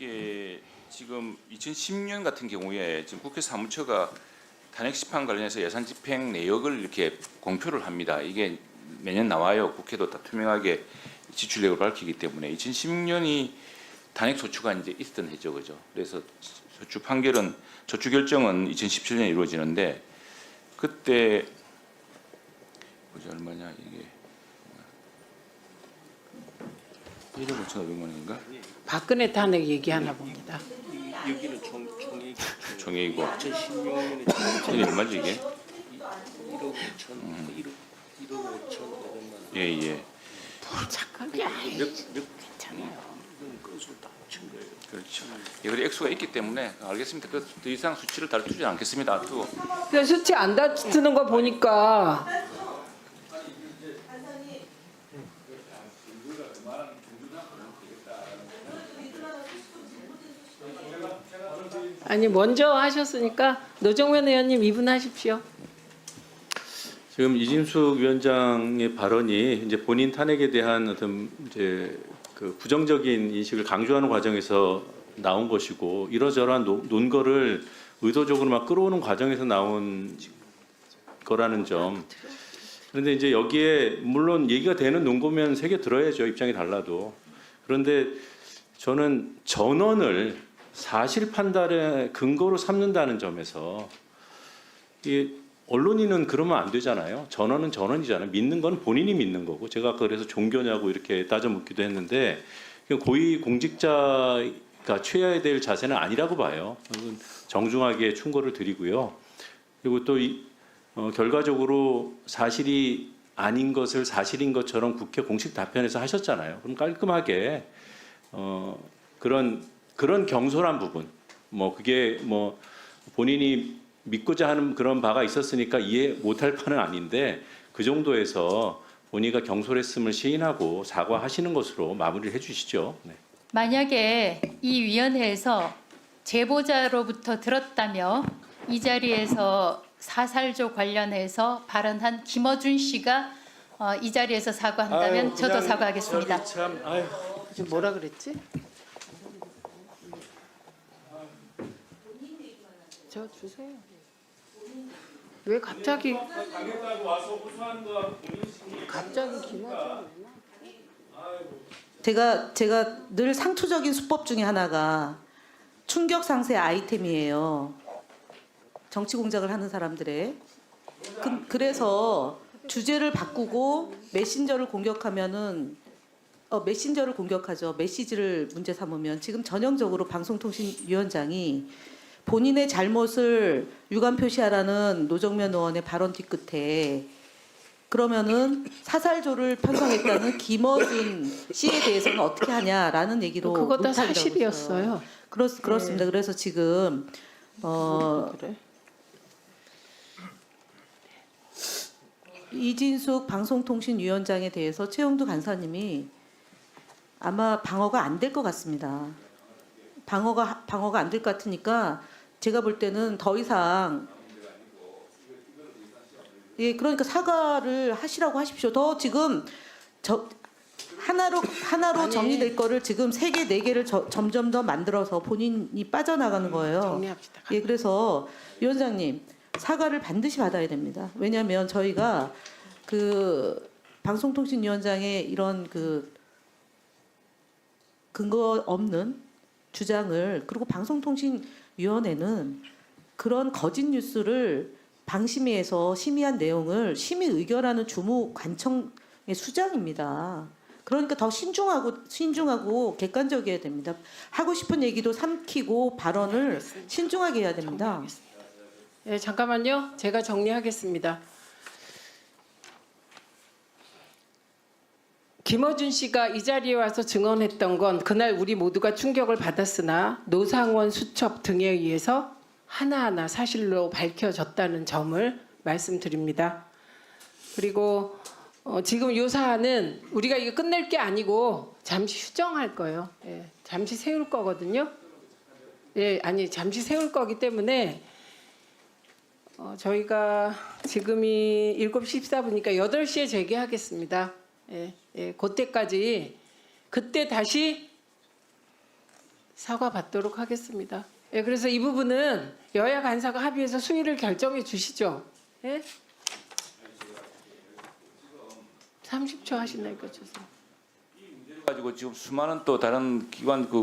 이게 지금 2010년 같은 경우에 지금 국회 사무처가 탄핵 심판 관련해서 예산 집행 내역을 이렇게 공표를 합니다. 이게 매년 나와요. 국회도 다 투명하게 지출력을 밝히기 때문에 2010년이 탄핵 소추가 이제 있었던 해죠, 그죠? 그래서 소추 판결은 소추 결정은 2017년에 이루어지는데 그때 보자 얼마냐 이게 1억 5천 5백만 원인가? 박근혜 탄핵 얘기하나 봅니다. 여기는 총 총액 총액이고 2016년에 이게 얼마지 이게? 1억 5천 1억 1억 5천 5백만 원. 예 예. 착하게 아이, 몇몇 괜찮아요. 이건 건수 다 합친 거예요. 그렇죠. 예, 그래 액수가 있기 때문에 알겠습니다. 그더 이상 수치를 다루지 않겠습니다. 앞두고 근데 수치 안 다투는 거 보니까 아니 먼저 하셨으니까 노정면 의원님 이분 하십시오. 지금 이진숙 위원장의 발언이 이제 본인 탄핵에 대한 어떤 이제 그 부정적인 인식을 강조하는 과정에서 나온 것이고 이러저러한 노- 논거를 의도적으로 막 끌어오는 과정에서 나온 거라는 점. 그런데 이제 여기에 물론 얘기가 되는 논거면 새겨 들어야죠 입장이 달라도. 그런데 저는 전원을 사실 판단의 근거로 삼는다는 점에서 이 언론인은 그러면 안 되잖아요. 전원은 전원이잖아요. 믿는 건 본인이 믿는 거고 제가 그래서 종교냐고 이렇게 따져 묻기도 했는데 고위 공직자가 취해야 될 자세는 아니라고 봐요. 정중하게 충고를 드리고요. 그리고 또 이, 어, 결과적으로 사실이 아닌 것을 사실인 것처럼 국회 공식 답변에서 하셨잖아요. 그럼 깔끔하게 어, 그런 그런 경솔한 부분, 뭐 그게 뭐 본인이 믿고자 하는 그런 바가 있었으니까 이해 못할 바는 아닌데 그 정도에서 본인가 경솔했음을 시인하고 사과하시는 것으로 마무리를 해주시죠. 네. 만약에 이 위원회에서 제보자로부터 들었다며 이 자리에서 사살조 관련해서 발언한 김어준 씨가 어, 이 자리에서 사과한다면 아유, 저도 사과하겠습니다. 참, 아유. 지금 뭐라 그랬지? 저 주세요. 왜 갑자기 갑자기 김어준 제가 제가 늘 상투적인 수법 중에 하나가 충격 상세 아이템이에요. 정치 공작을 하는 사람들의 그, 그래서 주제를 바꾸고 메신저를 공격하면은 어, 메신저를 공격하죠. 메시지를 문제 삼으면 지금 전형적으로 방송통신위원장이 본인의 잘못을 유감 표시하라는 노정면 의원의 발언 뒤끝에 그러면은 사살조를 편성했다는 김어준 씨에 대해서는 어떻게 하냐라는 얘기로 논평이라고 사실이었어요. 그렇, 그렇습니다. 그래서 지금 어, 그래? 이진숙 방송통신위원장에 대해서 최영두 간사님이 아마 방어가 안 될 것 같습니다. 방어가 방어가 안 될 것 같으니까 제가 볼 때는 더 이상 예 그러니까 사과를 하시라고 하십시오. 더 지금 저 하나로 하나로 아니. 정리될 거를 지금 세 개 네 개를 저- 점점 더 만들어서 본인이 빠져나가는 거예요. 정리합시다. 예, 그래서 위원장님 사과를 반드시 받아야 됩니다. 왜냐하면 저희가 그 방송통신위원장의 이런 그 근거 없는 주장을 그리고 방송통신 위원회는 그런 거짓 뉴스를 방심위에서 심의한 내용을 심의 의결하는 주무 관청의 수장입니다. 그러니까 더 신중하고 신중하고 객관적이어야 됩니다. 하고 싶은 얘기도 삼키고 발언을 신중하게 해야 됩니다. 예, 잠깐만요. 제가 정리하겠습니다. 김어준 씨가 이 자리에 와서 증언했던 건 그날 우리 모두가 충격을 받았으나 노상원 수첩 등에 의해서 하나하나 사실로 밝혀졌다는 점을 말씀드립니다. 그리고 어, 지금 요 사안은 우리가 이거 끝낼 게 아니고 잠시 휴정할 거예요. 예, 잠시 세울 거거든요. 예, 아니 잠시 세울 거기 때문에 어, 저희가 지금이 7시 14분이니까 8시에 재개하겠습니다. 예, 예, 그때까지 그때 다시 사과 받도록 하겠습니다. 예, 그래서 이 부분은 여야 간사가 합의해서 수위를 결정해 주시죠. 예? 30초 하시나니까 주세요. 가지고 지금 수많은 또 다른 기관 그